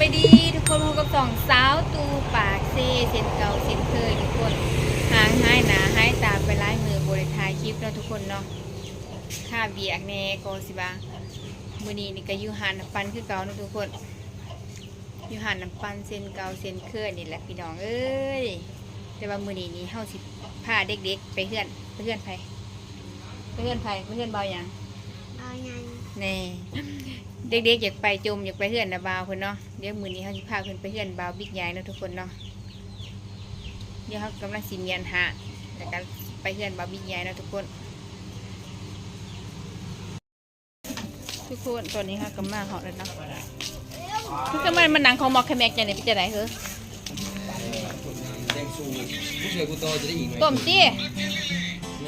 บายดีทุกคนพบกับสองสาวตูปากเซเซนเก่าเซนเคยทุกคนหางหายหนาหายตาไปไล่มือบริทายคลิปเนาทุกคนเนาะค่าเบียกแน่ก็สิบามือนี้นี่ก็ยูหานน้ำปันคือเก่าเนาะทุกคนยูหานน้ำปันเซนเก่าเซนเคยนี่แหละพี่น้องเอ้ยแต่ว่ามือนี้นี่เฮาสิพาเด็กๆไปเฮือนไปเฮือนไผไปเฮือนไผไปเฮือนเบาหยังเอายัง แน่เด็กๆอยากไปจมอยากไปเฮือนนะบาวเพิ่นเนาะเดี๋ยวมื้อนี้เฮาสิพาเพิ่นไปเฮือนบาวบิ๊กใหญ่เนาะทุกคนเนาะเดี๋ยวเฮากำลังสิเมียนหาแล้วก็ไปเฮือนบาวบิ๊กใหญ่เนาะทุกคน ทุกคนตอนนี้เฮากำลังเหาะแล้วเนาะคือก็มันมันหนังของหมอกแคแมกจังได๋พี่จะได้เฮ้อแดงสูผู้ช่วยกูโตจะได้อีกไหมต้มติ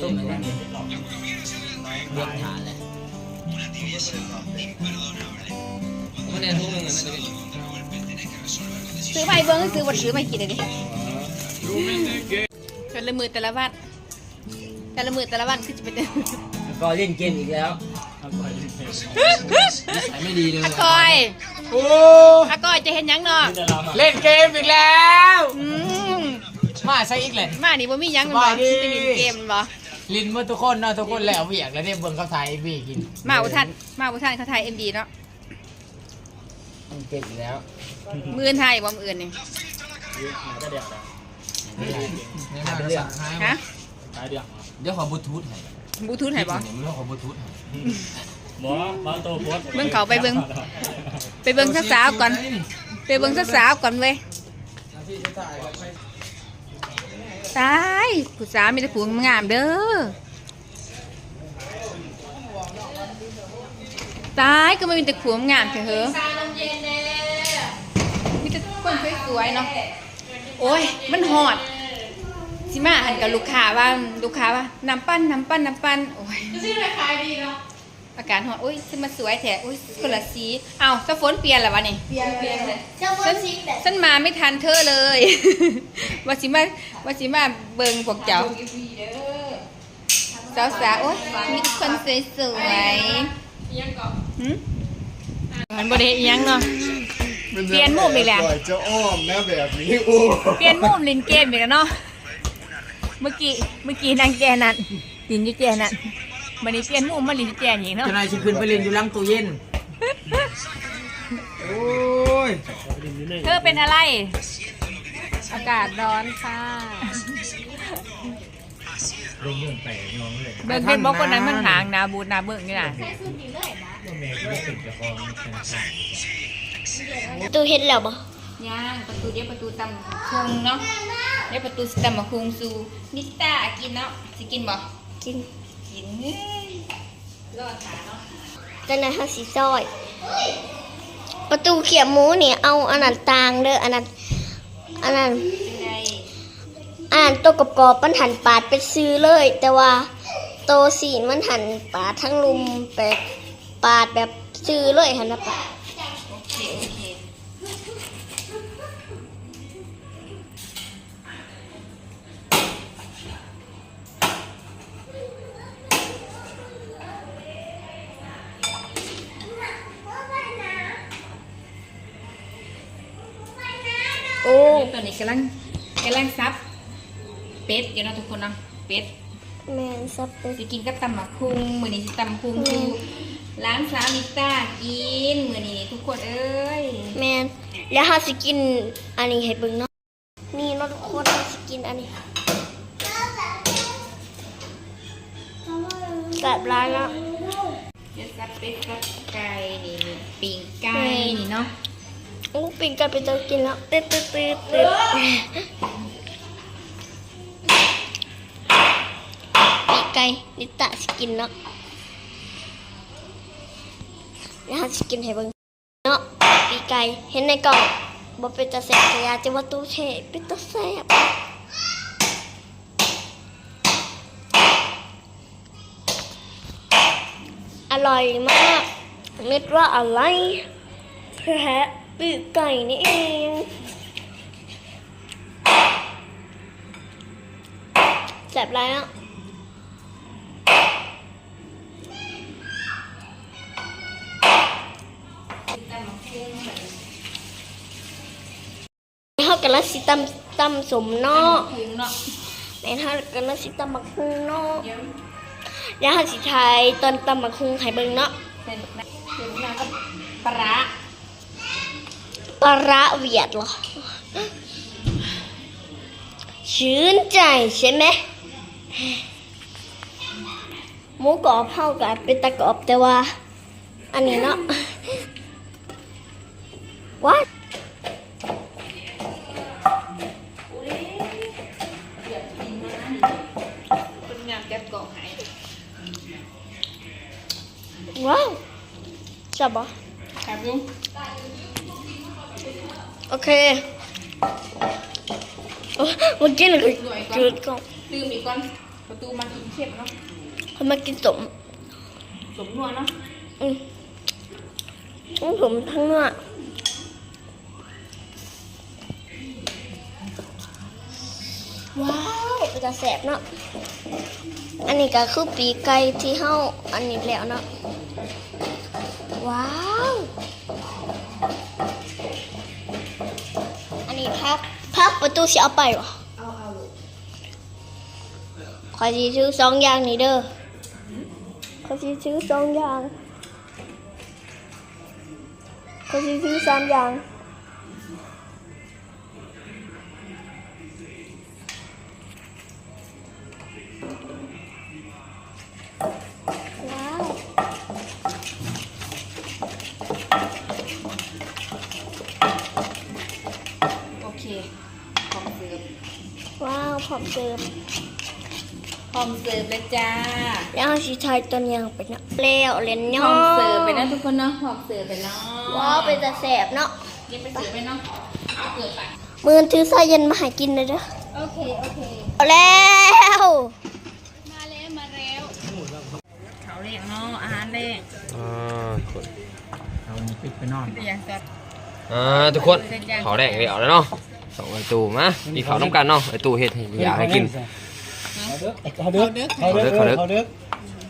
ต้มอะไรเลือกฐานเลย มันแน่ทุ่งนึงอะน่าจะเป็นซื้อไปเบิ่งซื้อบ่ซื้อมากินเลยดิ แต่ละมื้อแต่ละวันแต่ละมื้อแต่ละวันคือจะเป็นก็เล่นเกมอีกแล้วใส่ไม่ดีเลย อากอยโอ้อากอยจะเห็นหยังเนาะเล่นเกมอีกแล้ว อืมมาใช่อีกเลยมานี่บ่มีหยังมันสบ่บายดีจะเล่นเกมมันบ่ ลินเมื่อทุกคนเนาะทุกคนแล้วเบียกแล้วได้เบิ่งเขาถ่ายบีกินมาอุทันมาอุทันเขาถ่าย MD เนาะเกมอีกแล้วมื้ออนถ่ายบ่มื้ออื่นนี่นี่น่าจะสั่งให้ฮะเดี๋ยวขอบลูทูธให้บลูทูธให้บ่ไม่ต้องขอบลูทูธให้บอบอโตโพสเบิ่งเขาไปเบิ่งไปเบิ่งสาวๆก่อน ไปเบิ่งสาวๆก่อนเว้ย ตายผู้สาวมีแต่ผู้งามเด้อตายก็ไม่มีแต่ผัวงามแค่เหอมีแต่คนสวยๆเนาะโอ้ยมันหอดสิมาหันกับลูกค้าว่าลูกค้าว่าน้ำปั้นน้ำปั้นน้ำปั้นโอ้ยจะราคาดีเนาะ อากาศหอดอุ้ยสิมาสวยแท้อุ้ยคนละสีอ้าวสฝนเปลี่ยนแล้ววะนี่ เปลี่ยนเปลี่ยนเลยเจ้าบฉันนซิงแบบฉันมาไม่ทันเธอเลย ว่าสิมาว่าสิมาเบิ่งพวกเจ้า สาวสาวๆโอ้ยมีแต่คนสวยสวยๆหืมมันบ่ได้อิหยังเนาะ เปลี่ยนมุมอีกแล้วจะอ้อมนะแบบนี้โอ้เปลี่ยนมุมเล่นเกมอีกแล้วเนาะ เมื่อกี้ เมื่อกี้นางแจนั่นลินอยู่แจนั่น วันนี้เปลี่ยนมุมมาลินอยู่แจอีกเนาะเจะนายชิขึ้นไปเล่นอยู่หลังตู้เย็น โอ้ยเธอเป็นอะไร อากาศร้อนค่ะลงเรื่องไปน้องเลยเบิ่งเป็นบอกคนนั้นมันหางหนาบูดหนาเบิ่งนี่น่ะแม่ก็ติดกับของธนาคารตูเห็นแล้วบ่ย่างประตูเดี๋ยวประตูตำคุงเนาะเดี๋ยวประตูสิตำมาคุงสู่นิสตากินเนาะสิกินบ่กิน กินเฮ้ยรอดขาเนาะจังนั้นเฮาสิซอย ประตูเขียบหมูนี่เอาอันนั้นต่างเด้ออันนั้นอันนั้นเป็นไงอ่านตัวกรอบๆมันหันปาดไปซื้อเลย แต่ว่าโตสีนมันหันปาดทั้งลุมไปปาดแบบซื้อเลยหันนะปาดโอเคโอเค โอ้เดี๋ยวตอนนี้กำลังกำลังซับ เป็ดอยู่เนาะทุกคนเนาะเป็ดแม่นซับไปสิกินกับตำหมักคุงมื้อนี้สิตำบักคุงคือร้านสาวนิสตากินมื้อนี้ทุกคนเอ้ยแม่นแล้วเฮาสิกินอันนี้ให้เบิ่งเนาะนี่เนาะทุกคนเฮาสิกินอันนี้แบบร้านเนาะเดี๋ยวซับเป็ดซับไก่นี่นี่ปิ้งไก่นี่เนาะ โอ้ปิงไก่เป็นตัวกินแล้วตืดตืดตืดตืดปีกไก่นิตะสกินเนาะแล้วเราสิกินให้เบิ่งเนาะปีกไก่เห็นในกล่องบ่เป็นตาแซ่บแต่ยาจะว่าตู้แช่เป็นตาแซ่บอร่อยมากนึกว่าอะไรแพะ ปีกไก่นี่เองแสบไรอะตำหมักคุงแบบากันละสิตำตำสมเนาะพุงเนาะแม่นเฮากันละสิตำบักฮุงเนาะเดี๋ยวเดี๋ยวเฮาสิทายตอนตำบักฮุงให้เบิ่งเนาะเส้นนะเส้นน้ำก็ปลาร้าปลา ร้าเวียดเหรอ ชื่นใจใช่ไหมหมูกรอบเฮากับเป็นตะกรอบแต่ว่า อันนี้เนาะว้าเป็นงานแก๊บเกาะหายว้าวจับบ่ครับลุง โอเคโอ้เมื่อกี้เราก็จืดก่อนลืมอีกก่อนประตูมันเข็มเนาะเขามากินสมสมนวลเนาะอืมทั้งสมทั้งเนื้อว้าวเป็นตาแสบเนาะอันนี้ก็คือปีกไก่ที่เฮาอันนี้แล้วเนาะว้าว พักพับประตูสิเอาไปวะเอาเอาลูกขอสิซื้อสองอย่างนี่เด้อขอสิซื้อสองอย่างขอสิซื้อสามอย่าง เสิร์ฟพร้อมเสิร์ฟเลยจ้าแล้วเอาสิทายต้นยางไปเนาะแล้วเล่นพย่ร้ออมเสิร์ฟไปนะทุกคนเนาะพร้อมเสิร์ฟไปเนาะว้าวเป็นตาแสบเนาะกินไปเสิร์ฟไปเนาะเอาเกิดไปมือถือสายเย็นมาให้กินเลยเด้อโอเคโอเค เอาแล้วมาแล้วมาแล้วเขาเรียกเนาะอาหารเรียกอ่าทุกคนเอานี่ปิดไปนอนเป็นอย่างจัดอ่าทุกคนเขาแดงเดี๋ยวแล้วเนาะ สองไอตูมามีเขาต้องกันเนาะไอตูเฮ็ดให้อยากให้กิน เขาเด้อเขาเด้อเขาเด้อ เขาเด้อ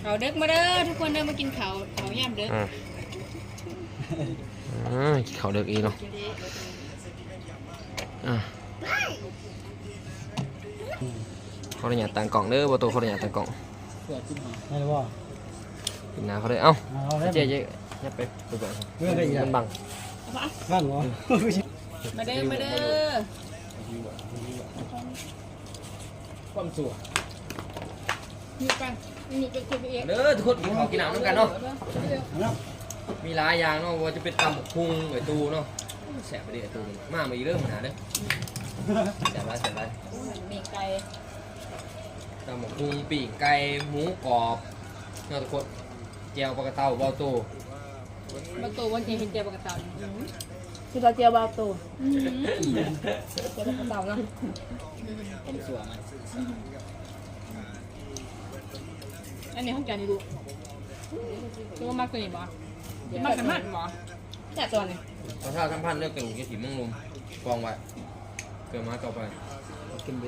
เขาเด็กมาเด้อทุกคนเด้อมากินเขาเขาย่ำเด้ออ่าอ่าเขาเด็กอีเนาะอ่าเขาได้หยาดต่างกล่องเด้อประตูเขาได้หยาดต่างกล่องไม่รู้ว่ากินน้าเขาได้เอ้าเอาได้เจ๊เจ๊ยับไปไปก่อนเรื่องอะไรอีกมันบัง บ้างเหรอ มาเด้อมาเด้อความสวยมีปังมีเป็นคนเองเด้อทุกคนกินข้าวกินน้ำน้ำกันเนาะ มีหลายอย่างเนาะว่าจะเป็นตำบักพุงไอตูเนาะแสบไปดิไอตูมามาอีกเริ่มหาเด้อแสบไรแสบไรมีไก่ตำบักพุงปีกไก่หมูกรอบเนาะทุกคนแจวปลากระเต้าเบาตูมาตัววันเย็นเป็นเจียวปลากระเต่า คือเราเจียวบาตูเจียวปลากระเต่าเนาะความสวยมันอันนี้ห้องจานนี่ดูตัวมากตัวนี้บ่มากกันมากบ่แค่ตัวนี้เราถ้าสัมพันธ์เรื่องกระดูกยี่สิบมังลมกองไว้เกิดมาต่อไปกินไป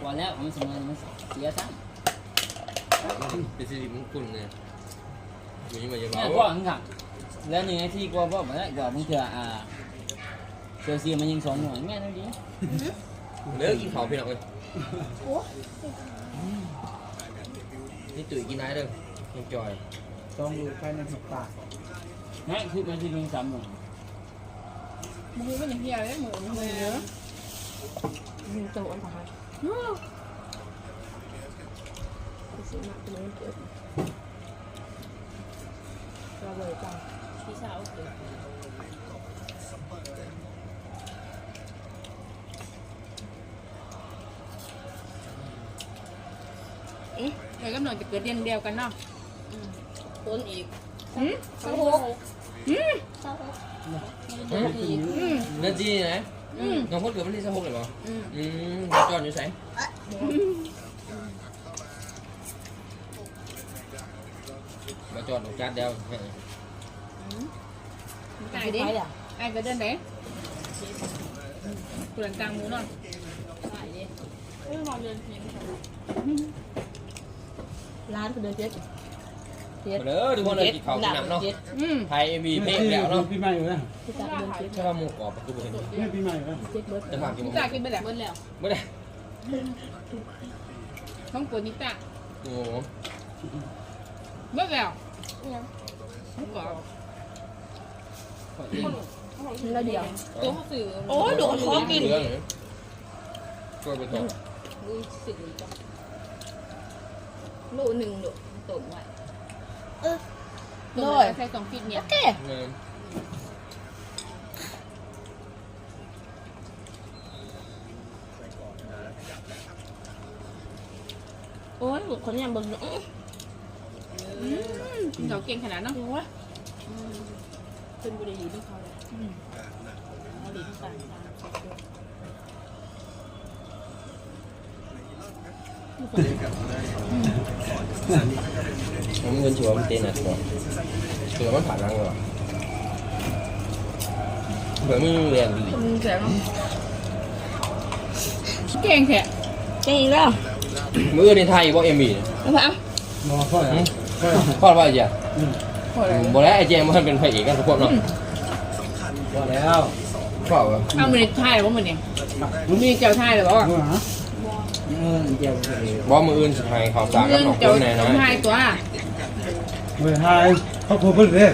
พอแล้วมันสมมันเสียซ้ เป็นสิริมงคลเนี่ยอยู่นี่มาเยอะำเบาแม่พ่อมึงขับแล้วหนึ่งนาทีกว่าพ่อมาแล้วกว่ามึงเถื่ออ่าเซลซีมันยิงสองหน่วยแม่นั่นดีเลิกกินข้าวพี่น้องเลยนี่ตุ๋ยกินได้เด้อยังจอยต้องดูภายในสิบปากแม่คือมันที่ยิงสามหน่วยมือมันอย่างเฮียเลยมือมือเยอะมีโตอันตราย ซื้อมาเป็นมันเกิดเราเลยจังพี่สาวโอเคเดี๋ยวกำหนดจะเกิดเดือนเดียวกันเนาะต้นอีกหืมสองหกหืมเนื้อจีไหนอืมน้องคนเกิดวันที่สิบหกเลยเปล่าอืมอืมจอดอยู่ไส มาจอดตรงจัดเดียวไก่ดิไก่เกิดเดือนไหนเปลือกกลางมูนาะเออมาเดินยังไม่ทำร้านคือเดินเจ๊มาเด้อทุกคนเลยกินข้าวกินน้ำเนาะไทยเอ็มวีเพลงแล้วเนาะปีใหม่อยู่นะพี่ตาเดือนเจ็ดใช่ว่าหมูกรอบคือบ่เห็นไม่ปีใหม่อยู่นะเจ็ดเบิร์ดจะมากินนิบ่ากินไปแล้วเบิร์ดแล้วไม่ได้ต้องปวดนิตาโอ้โหเบิร์ดแล้ว ยังมุกกรอบขอกินแล้วเดียวตัวเขาสื่อโอ้ยดูท้องกินเหลืองเลยช่วยไปต่อดูสื่อจ้ะโลหนึ่งโลตุ่มไว้โลใส่สองฟิตเนี่ยเต้เงินโอ้ยบุกคนยังเบิ่งอยู่ อื้อเขาเก่งขนาดนั้นวะเป็นบุรีที่เขาเลยบุรีที่ต่างผมเงินชัวร์มันเต้นอะชัวร์ชัวร์มันผ่านรังเหรอเผื่อมึงเรียนดีมึงแสบเก่งแท้เก่งอีกแล้วมือในไทยบ่เอ็มบีแล้วพะรอค่อยอะ พอดว่าไอ้เจ้าพอแล้วบ่แล้วไอ้เจมมันเป็นพระเอกกันทุกคนเนาะพอแล้วพอว่าเอามือไทยว่ามือเนี่ยมึงมีเจ้าไทยหรือเปล่าเอาหาเออเดี๋ยวบ่มืออื่นสุดท้ายข่าวสารกับเรื่องน้องคเจ้านแน่นะไทยตัวเว้ยทายเขาพูดเพิ่งเลย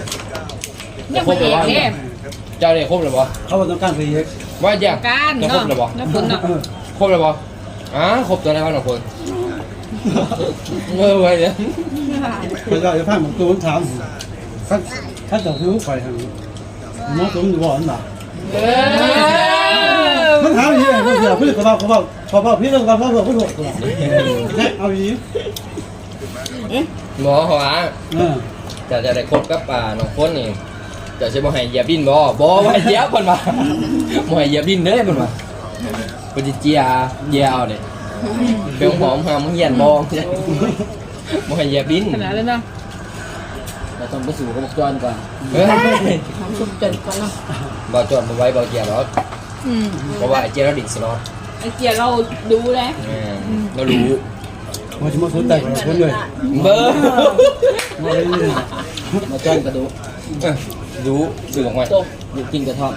ยังไม่เอกเนี่ยเจ้าได้ครบแล้วบ่เขาบอกต้องการสีเอกว่าเจ้าการจะครเนาะบแล้วบ่แล้วคุณเนาะเออครบแล้วบ่อ่าครบตัวแล้วน้องคน เออไว้เนี่ยไปเราจะพาหมอตูนถามท่านท่านจะรู้ไปทางหมอตูนอยู่บ่อนน่ะเออมันถามอย่างนี้เลยมันเสียพี่เขาบอกเขาบอกเขาบอกพี่เรื่องเขาบอกพี่บอกเนี่ยเอาอย่างนี้หมอเขาว่าเออจะจะได้ครบกับอ่าน้องคนนี่จะสิบ่ให้เหยียบดินบ่บ่ว่าให้เหยียบเพิ่นว่าบ่ให้เหยียบดินเด้เพิ่นว่าเพิ่นสิเจียเหยียเอาเด้เปียงหอมหามเหียนบ่บ่ให้เหยียบดินขนาดนั้นเนาะเราต้องไปสู่กระบอกจรก่อนเฮ้ยทำสุกจนก่อนเนาะบ่จอดบ่ไว้บ่เจียหรอกอืมเพราะว่าไอ้เจียเราดินสล็อตไอ้เกีย ร์เราดูแลแม่เรารู้มันจะมาสนใจกับคนเลยเบอร์มาเลยนี่มาจรกระดูกเอ้ยรู้สื่อออกมาต้มอยู่กินกระท่อม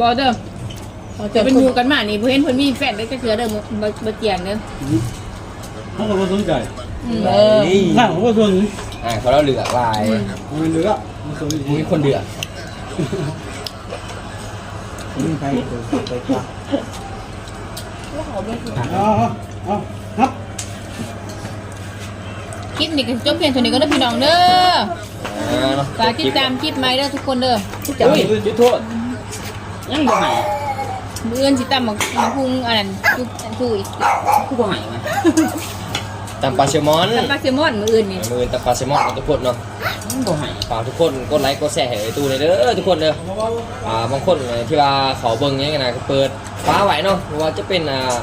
บอเด้อ จะเป็นหมู่กันมานี่เพื่อนเพื่อนมีแฟนได้ก็เคือเด้อบ่บ่เตียงเด้อเขาก็สนใจเออถ้าเขาก็สนอ่าเขาเราเหลือกลายมันเหลือมันสนมีคนเดือดนี่ใครไปปะเอาเอาครับคลิปนี้ก็จบเพียงเท่านี้ก็เด้อพี่น้องเด้ออ่าเนาะฝากติดตามคลิปใหม่เด้อทุกคนเด้ออุ้ยจุดโทษยังบ่หาย มื้ออื่นสิตามหมักหมักพุงอันนั้นจุกอันสู้อีกกูบ่หายไหมตามปลาเชลมอนตามปลาแซลมอนมื้ออื่นนี่มือตามปลาเชลมอนเอาทุกคนเนาะยังบ่หายฝากทุกคนกดไลค์กดแชร์ให้ไอ้ตู้เลยเด้อทุกคนเด้ออ่าบางคนที่ว่าเขาเบิ่งเนี้ยกันนะก็เปิดฟ้าไหวเนาะเพราะว่าจะเป็นอ่า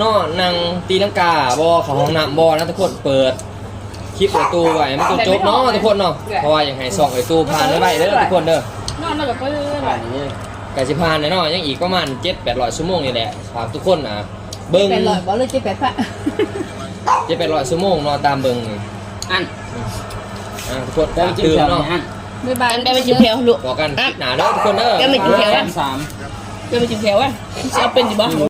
นอนางตีลังกาบ่เขาห้องน้ำบ่นะทุกคนเปิดคลิปไอ้ตู้ไว้มันจบๆเนาะทุกคนเนาะเพราะว่าอย่างให้ส่องไอ้ตู้ผ่านไว้เด้อทุกคนเด้อนอนแล้วก็เปื้อนหายนี่ กสิพานแน่นอนยังอีกประมาณเจ็ดแปดร้อยชั่วโมงนี่แหละฝากทุกคนนะเบิ้งแปดร้อยบ่เลยเจ็ดแปดพะเจ็ดแปดร้อยชั่วโมงเนอนตามเบิ้งนี่อันอ่าทุกคนได้ฝากจิ้มตื่นแถวเนาะอันบ๊ายบายไปไปจิ้มแถวลูกบอกกันคลิปหนาเด้อทุกคนเด้อ แกไม่จิ้มแถวสามไปไปจิ้มแถวอะจะเอาเป็นจีบ่